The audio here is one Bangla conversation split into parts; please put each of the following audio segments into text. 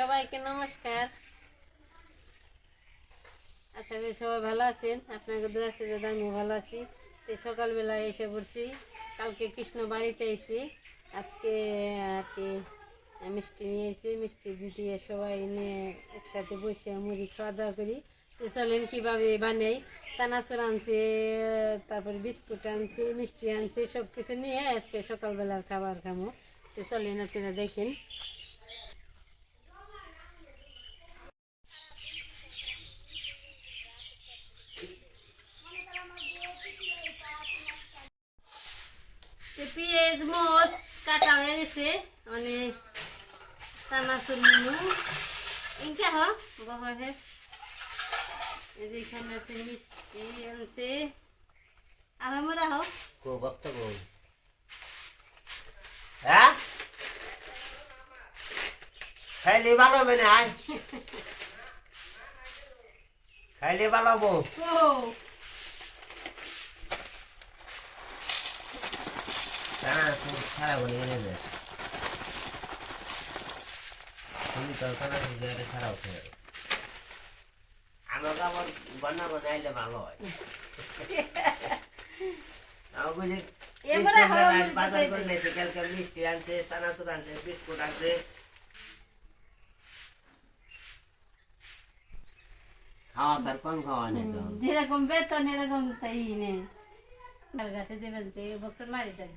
সবাইকে নমস্কার। আশা করি সবাই ভালো আছেন। আপনাকে দু আছে যে আমিও ভালো আছি। তো সকালবেলা এসে পড়ছি। কালকে কৃষ্ণ বাড়িতে এসেছি আজকে আর কি, মিষ্টি নিয়ে এসেছি মিষ্টি দিয়ে সবাই নিয়ে একসাথে বসে মুড়ি খাওয়া দাওয়া করি। চলেন কীভাবে বানাই? চানাচুর আনছি, তারপর বিস্কুট আনছি, মিষ্টি আনছি সব কিছু নিয়ে আজকে সকালবেলার খাবার খামো। তো চলেন আপনারা দেখেন তো পেঁয়াজ মোচ কাটা হয়ে গেছে মানে চানাচুর মেনু ইনকা হ বহে এখানে আছে মিষ্টি আনছে আর আমরা হোক. Hả? Khai ly bắt rồi bên này. আমাকে আবার বানাইলে ভালো হয় বাজার মিষ্টি আনছে চানাচুর আনছে বিস্কুট আনছে খাওয়া কম খাওয়া নেই যেরকম বেতন এরকম তাই নেই গাছে দেবেন তো ভক্তর মারি ডাক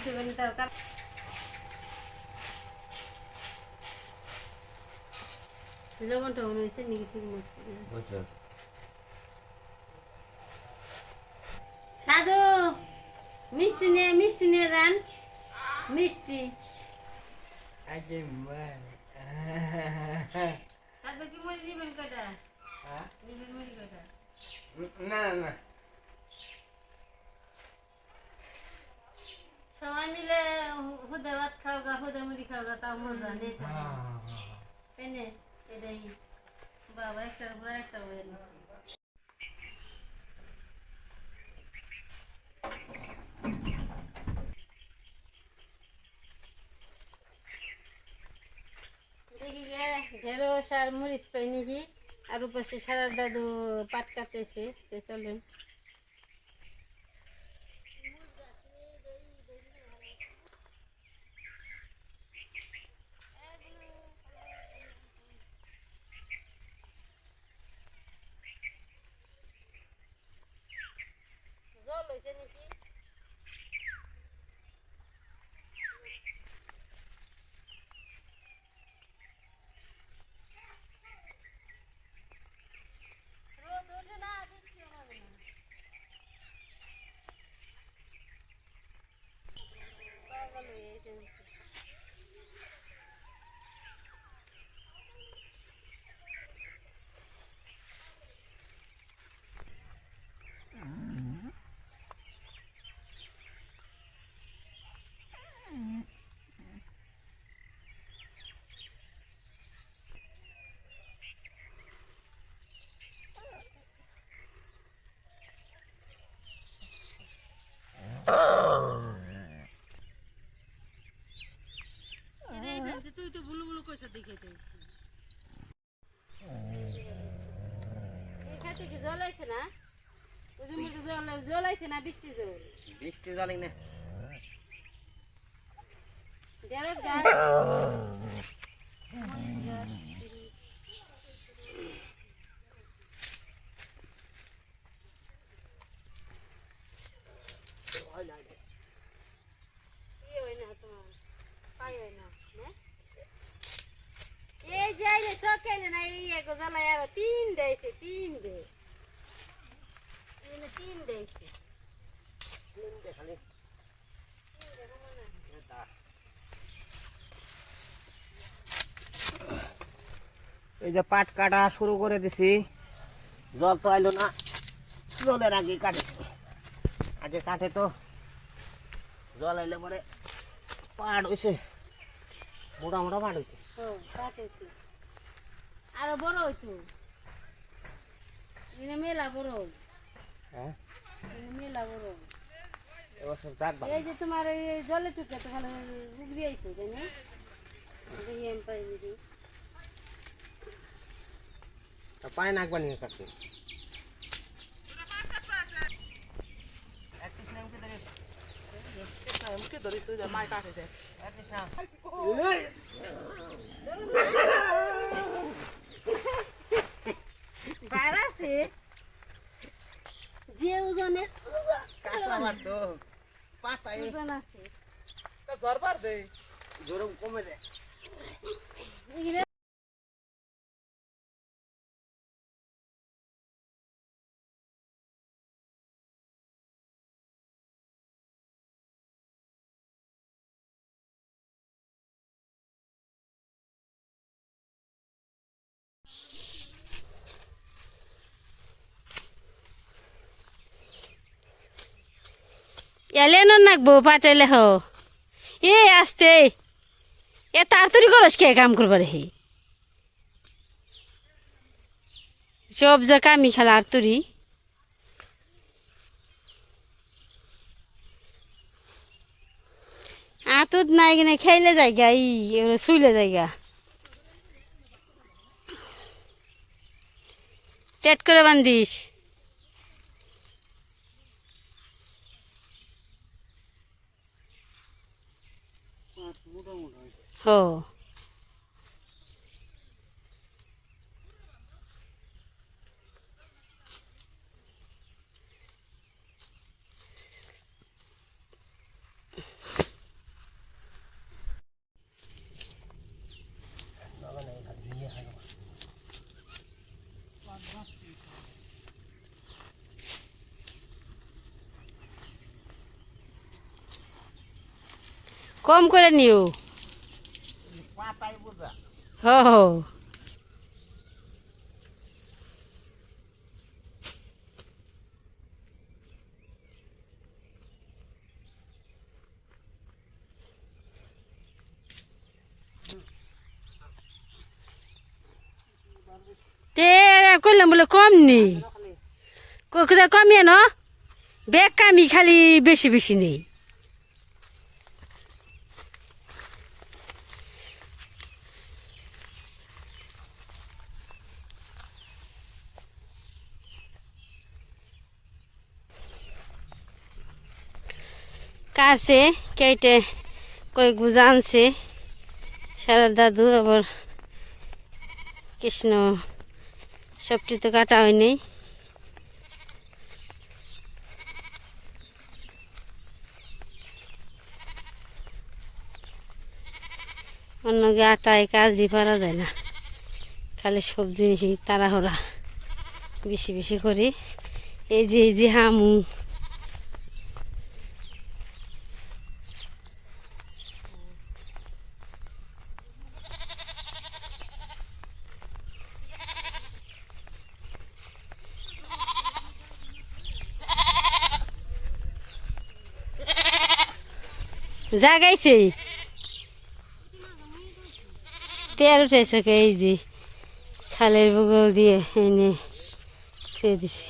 এই মধ্যে তার কাল লবণটা মনে হয়েছে নাকি ঠিক মতো বুঝছ সাধু মিষ্টি নিয়ে মিষ্টি নিয়ে যান মিষ্টি সাধু কি মুড়ি নিবেন কয়টা নিবেন মুড়ি কয়টা না না সবাই মিলে হুদে ভাত খাও গা হুদে মুড়ি খাও গা তাও মজা নেই এনে এটাই। বাবা একটার উপর একটা হয়ে দেখি গে ঢেঁড়স আর মরিচ পাই নাকি আর উপাসে সারার দাদু পাট কাটেছে তো চলেন জল হয়েছে নাকি রোদ উঠে না বৃষ্টি হবে না ওই যে মুখে জল আইছে না বৃষ্টি জল বৃষ্টি জলে না। ঢেঁড়স গাছ? এই যে আইলে চকেলে না, এই জ্বালায় আরও তিন দেয়ছে, তিন তিন। খালি। এই যে পাট কাটা শুরু করে দিছি। জল তো আইলো না। জলের আগে কাটে। আগে কাটে তো। জল আইলে পরে পাট হয়েছে মোটা মোটা পাট হয়েছে ও, আরও বড় হইতো মেলা বড়। হ্যাঁ এখানে মেলা বড় এবছর দেখবা এই যে তোমার এই জলে টুকে তো ভালো উগড়ি আইতো তাই না দেখি আমি পাই দিদি পায় নাক বানিয়ে কাটছে বার আছে যে ওজনে কাঁচা পাট তো। পাতায়। ওজন আছে জোরম কমে যায়। এখানে এলে না নাকবো পাটেলে হ। এ, আসতে। এ, তাড়াতাড়ি করস কে কাম করবার হে। সব যা কামি খেলা আর তুরি। আতুত নাই কিনে খাইলে জায়গা, ই শুইলে জায়গা। টেট করে বান্ধিস। হো কম করে নিও। বুঝা হো হো তে, কইলাম বলে কম নি। কোথায় কমিয়ে ন? বেগ কামি খালি বেশি বেশি নেই। কাটছে কেটে কই গুজা আনছে। সারার দাদু আবার কৃষ্ণ, সবটি তো কাটা হয়নি। অন্যকে আটায় কাজই পারা যায় না। খালি সব জিনিসই তাড়াহুড়া। বেশি বেশি করি। এই যে এই যে হামু। জাগাইছে। তের উঠেছে এই যে খালের বগল দিয়ে এনে থুয়ে দিছে।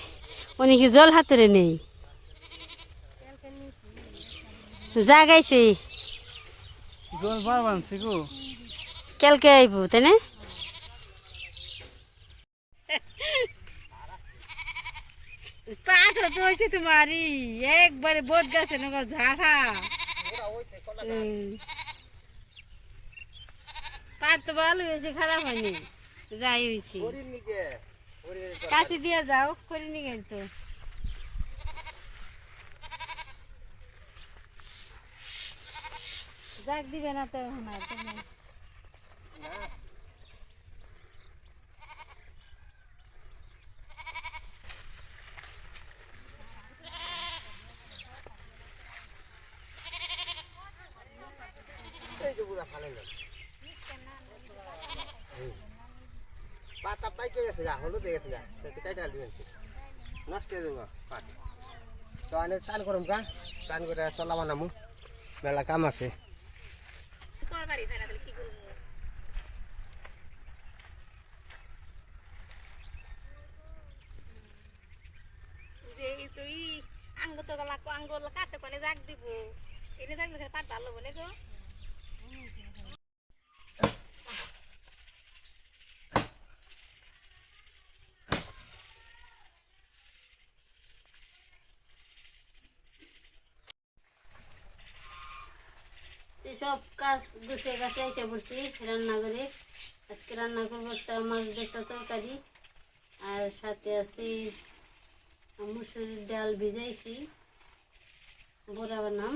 উনি কি জল হাতরে নেই? জাগাইছে। জল বার বানছি গো। কালকে আইব তাই না? পাঠ হতে হয়েছে তোমারই। একবারে বোট গাছে নগর ঝাড়া পাট তো ভালো হয়েছে, খারাপ হয়নি। যাই হয়েছে। কাছে দিয়ে যাও করিনি তো। যাক, দিবে না তো এখন আর গা হলুদ হয়ে গেছে গা নষ্ট হয়ে যাব তো আমি চান করুন যা চান করে চলাবা নামু মেলা কাম আছে। আঙ্গ তো লাগবো আঙ্গ কাছে কোনে জাগ দিব। এনে থাকলে পাট ভালো বলে গো। সব কাজ গুছিয়ে গাছে এসে পড়ছি রান্না করে আজকে রান্না করব একটা মাছ একটা তরকারি, আর সাথে আছে মুসুরির ডাল ভিজাইছি, বড়া বানাম।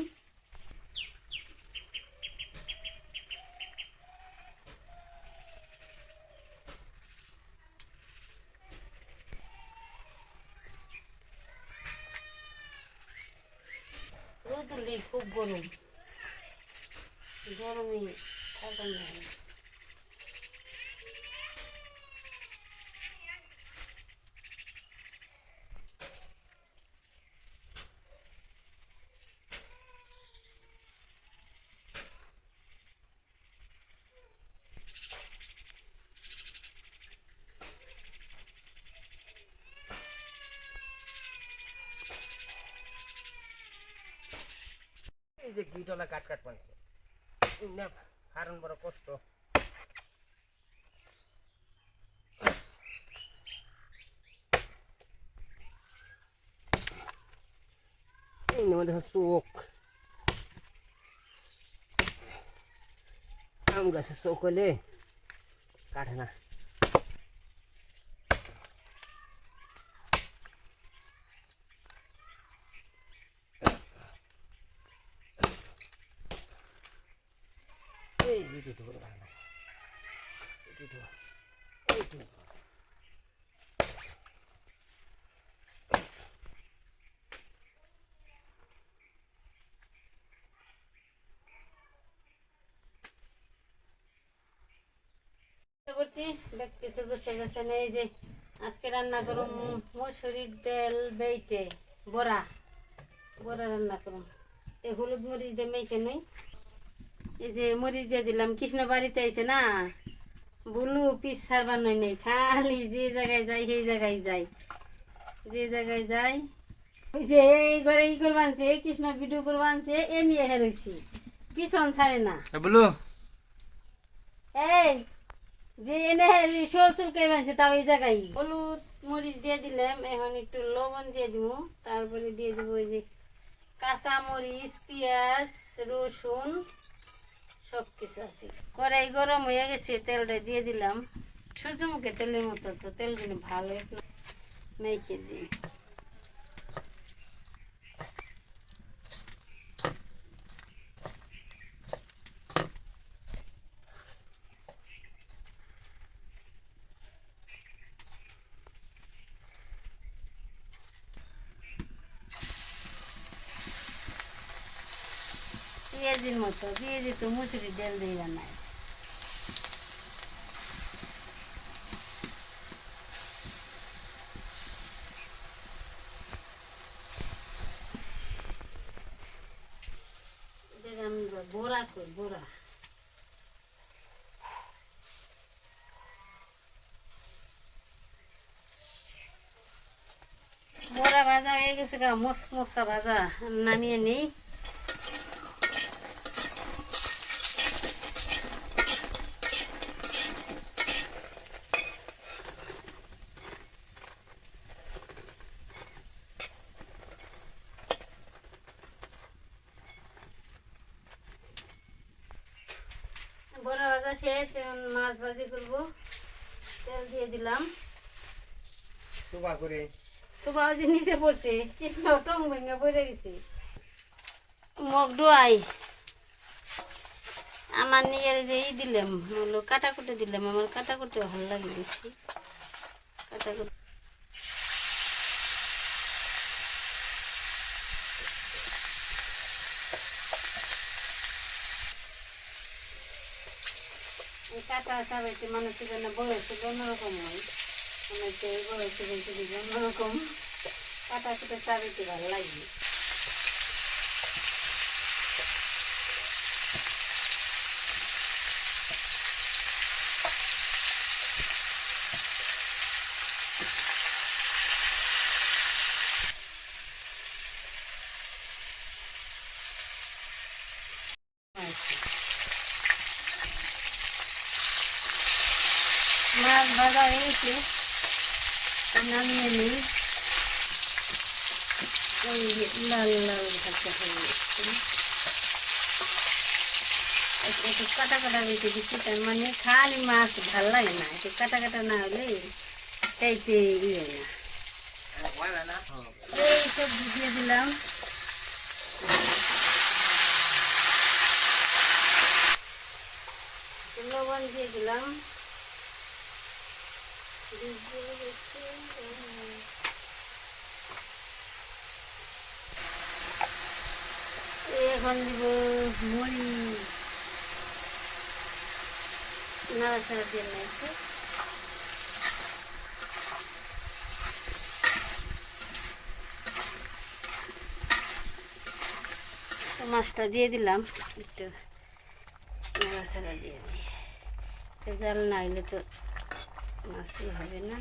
রোদ খুব গরম। গরমে যায় না। এই যে গিটলা কাট কাট পানছে না হারণ বড় কষ্ট। এই চোখ। আম গাছের চোখ হলে কাটে না। এই এই করছি কিছু গুছে গেছে এই যে, আজকে রান্না করুম মসুরির ডাল বেইটে, বড়া বড়া রান্না করুম। এ হলুদ মরিচ দিয়ে মেখে নই। এই যে মরিচ দিয়ে দিলাম কৃষ্ণ বাড়িতে আইছে না? বুলু পিস সারবার নয় নেই খালি যে জায়গায় যাই সেই জায়গায় যাই যে জায়গায় যাই ওই যে এই ঘরে ই করবা আনছে কৃষ্ণ ভিডিও করবা আনছে এ নিয়ে হেরইছি পিছন ছাড়ে না। বলো। এই যে এনে সর চুলকাই বানছে তাও এই জায়গায়। হলুদ মরিচ দিয়ে দিলাম এখন একটু লবণ দিয়ে দিব তারপরে দিয়ে দিব ওই যে কাঁচা মরিচ পেঁয়াজ রসুন সব কিছু আছে। কড়াই গরম হয়ে গেছে, তেলটা দিয়ে দিলাম। সূর্যমুখী তেলের মতো তো তেলগুলো ভালো মেখে দিই। পেঁয়াজের মতো পেঁয়াজে তো মুসুরি ডাল দিয়ে বানায়। বোরা করি বোরা বড়া ভাজা হয়ে গেছে গা মস মশা ভাজা নামিয়ে নেই ভাজা শেষ এখন মাছ ভাজি করব। তেল দিয়ে দিলাম। সুবা করে। সুবা যে নিচে পড়ছে কৃষ্ণ টং ভেঙে পড়ে গেছে। মগ ডোয়াই। আমার নিজের যে ই দিলাম হলো কাটা কুটে দিলাম আমার কাটা কুটে ভালো লাগে বেশি। কাটা কুটে কাটা সাবাইতে মানুষের জন্য বয়সে অন্যরকম হয়। অনেকে বয়সে বলতে দিকে অন্যরকম কাটা কুটে সাবাইতে ভালো লাগে মাছ ভাজা হয়ে গেছে নামিয়ে নিই যে লাল লাল ভাজা হয়ে গেছে একটু কাটা কাটা রেখে দিচ্ছি তার মানে খালি মাছ ভালো লাগে না একটু কাটা কাটা না হলে খাইতে ইয়ে না এই সবজি দিয়ে দিলাম লবণ দিয়ে দিলাম এখন দিব মুড়ি নাড়াচাড়া দিয়ে তো। মাছটা দিয়ে দিলাম, একটু নাড়াচাড়া দিয়ে দিই। জাল না হলে তো মাছই হবে না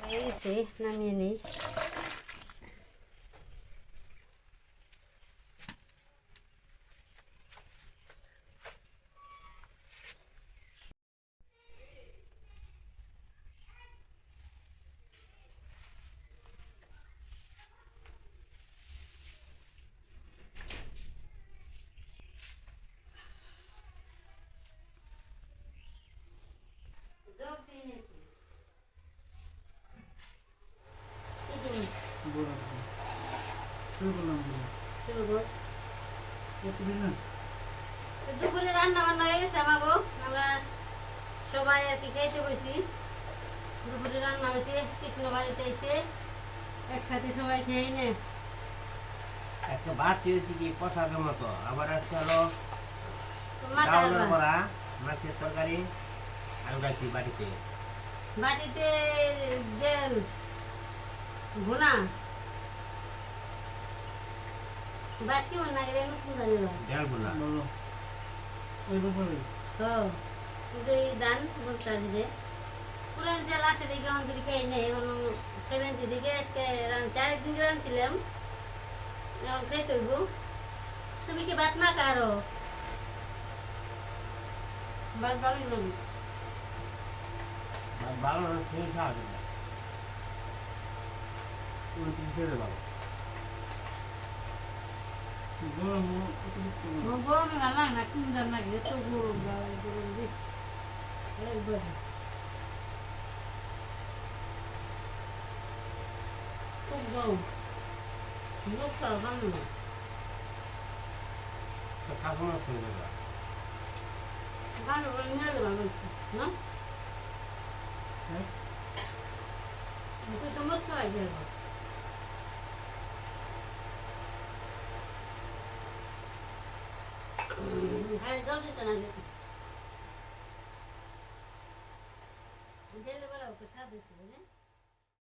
হয়ে গেছে নামিয়ে নিই বড় শুরু করলাম বলো। প্রতিদিন না তো দুপুরে রান্না বান্না হয়ে গেছে আমাগো আমরা সবাই আর কি খাইতে বসি দুপুরে রান্না হয়েছে কৃষ্ণ বাড়িতে এসে একসাথে সবাই খেয়ে নে। আজকে ভাত খেয়েছি কি প্রসাদের মতো আবার আজকে হলো ডাউলের। বড়া মাছের তরকারি আর কি বাড়িতে। বাটিতে জেল ভুনা। বাকি না গেলে নতুন জানি ডাল বলো। ওই ব্যাপারে তো দান বলতে যে পুরান চাল আছে দেখে আমার দিকে খেয়ে নেই এখন সেভেন্সি দিকে আজকে রাঁধছি আরেকদিন রাঁধছিলাম এখন খাইতে হইব তুমি কি ভাত না কারও ভাত ভালোই লাগবে ভালো না খেয়ে খাওয়া যাবে উনত্রিশে ভালো গরম অতিরিক্ত গরম। আমার গরমে ভালো লাগে না কোন দাম লাগে এত গরম বাবা, গরম দি একবার খুব গরম লোক সারা ভালো না কাঁচা মাছ হয়ে যাবে ভালো করে নিয়ে যাবে বলছি না হ্যাঁ? তুই তো মোট সবাই যাব হ্যাঁ জল দিচ্ছে না দিলে বেলা ওকে স্বাদ হয়েছিল না